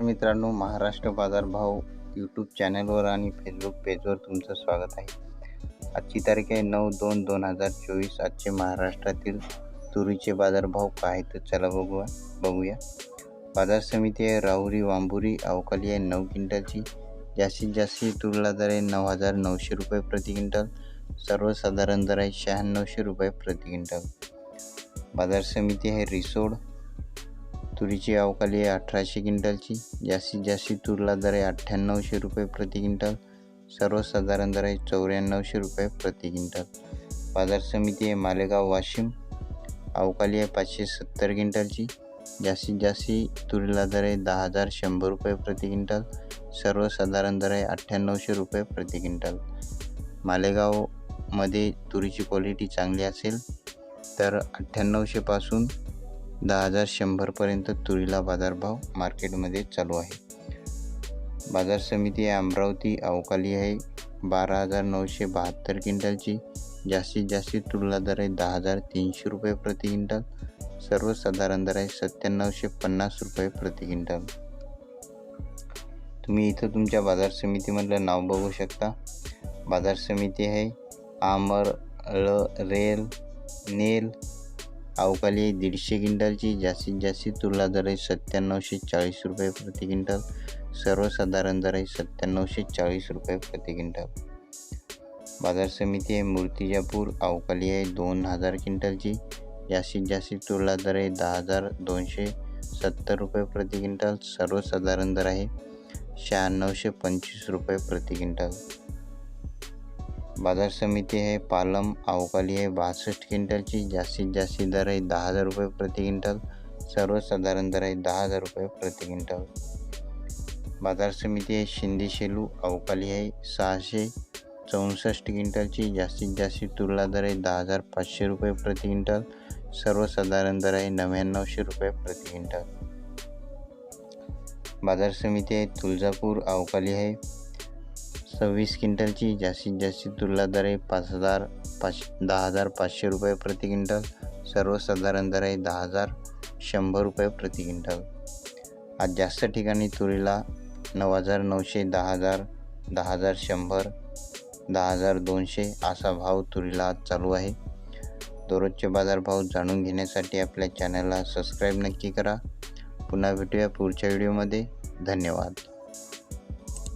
मित्रांनो महाराष्ट्र बाजारभाव यूट्यूब चॅनलवर आणि फेसबुक पेजवर तुमचं स्वागत आहे. आजची तारीख आहे नऊ दोन दोन हजार चोवीस. आजचे महाराष्ट्रातील तुरीचे बाजारभाव काय आहेत तर चला बघूया बघूया. बाजार समिती आहे राहुरी वांबुरी अवकाली आहे नऊ क्विंटलची. जास्तीत जास्त तुरला दर आहे नऊ हजार नऊशे रुपये प्रति क्विंटल. सर्वसाधारण दर आहे शहाण्णवशे रुपये प्रति क्विंटल. बाजार समिती आहे रिसोड तुरीची अवकाली आहे अठराशे क्विंटलची. जास्तीत जास्त तुरला दर आहे अठ्ठ्याण्णवशे रुपये प्रति क्विंटल. सर्वसाधारण दर आहे चौऱ्याण्णवशे रुपये प्रति क्विंटल. बाजार समिती आहे मालेगाव वाशिम. अवकाली आहे पाचशे सत्तर क्विंटलची. जास्तीत जास्त तुरीला दर आहे दहा हजार शंभर रुपये प्रति क्विंटल. सर्वसाधारण दर आहे अठ्ठ्याण्णवशे रुपये प्रति क्विंटल. मालेगावमध्ये तुरीची क्वालिटी चांगली असेल तर अठ्ठ्याण्णवशेपासून दहा हजार शंभरपर्यंत तुरीला बाजारभाव मार्केटमध्ये चालू आहे. बाजार समिती अमरावती अवकाली आहे. बारा हजार नऊशे बहात्तर क्विंटलची जास्तीत जास्त तुरीला दर आहे दहा हजार तीनशे रुपये प्रति क्विंटल. सर्वसाधारण दर आहे सत्त्याण्णवशे पन्नास रुपये प्रति क्विंटल. तुम्ही इथं तुमच्या बाजार समितीमधलं नाव बघू शकता. बाजार समिती आहे. आमर रेल नेल अवकाली आहे दीडशे क्विंटलची जास्तीत जास्त तुला दर आहे सत्त्याण्णवशे चाळीस रुपये प्रति क्विंटल. सर्वसाधारण दर आहे सत्त्याण्णवशे चाळीस रुपये प्रति क्विंटल. बाजार समिती आहे मूर्तिजापूर. अवकाली आहे दोन हजार क्विंटलची. जास्तीत जास्त तुला दर आहे दहा हजार दोनशे सत्तर रुपये प्रति क्विंटल. सर्वसाधारण दर आहे शहाण्णवशे पंचवीस रुपये प्रति क्विंटल. बाजार समिती आहे पालम अवकाली आहे बासष्ट क्विंटलची जास्तीत जास्त दर आहे दहा हजार रुपये प्रति क्विंटल. सर्वसाधारण दर आहे दहा हजार रुपये प्रति क्विंटल. बाजार समिती आहे शिंदे शेलू अवकाली आहे सहाशे चौसष्ट क्विंटलची जास्तीत जास्त तुरला दर आहे दहा हजार पाचशे रुपये प्रति क्विंटल. सर्वसाधारण दर आहे नव्याण्णवशे रुपये प्रति क्विंटल. बाजार समिती आहे तुळजापूर अवकाली आहे सव्वीस क्विंटलची जास्तीत जास्त तुलना दर आहे पाच हजार पाच दहा हजार पाचशे रुपये प्रति क्विंटल. सर्वसाधारण दर आहे दहा हजार शंभर रुपये प्रति क्विंटल. आज जास्त ठिकाणी तुरीला नऊ हजार नऊशे दहा हजार दहा हजार शंभर दहा हजार दोनशे असा भाव तुरीला आज चालू आहे. दररोजचे बाजारभाव जाणून घेण्यासाठी आपल्या चॅनलला सबस्क्राईब नक्की करा. पुन्हा भेटूया पुढच्या व्हिडिओमध्ये. धन्यवाद.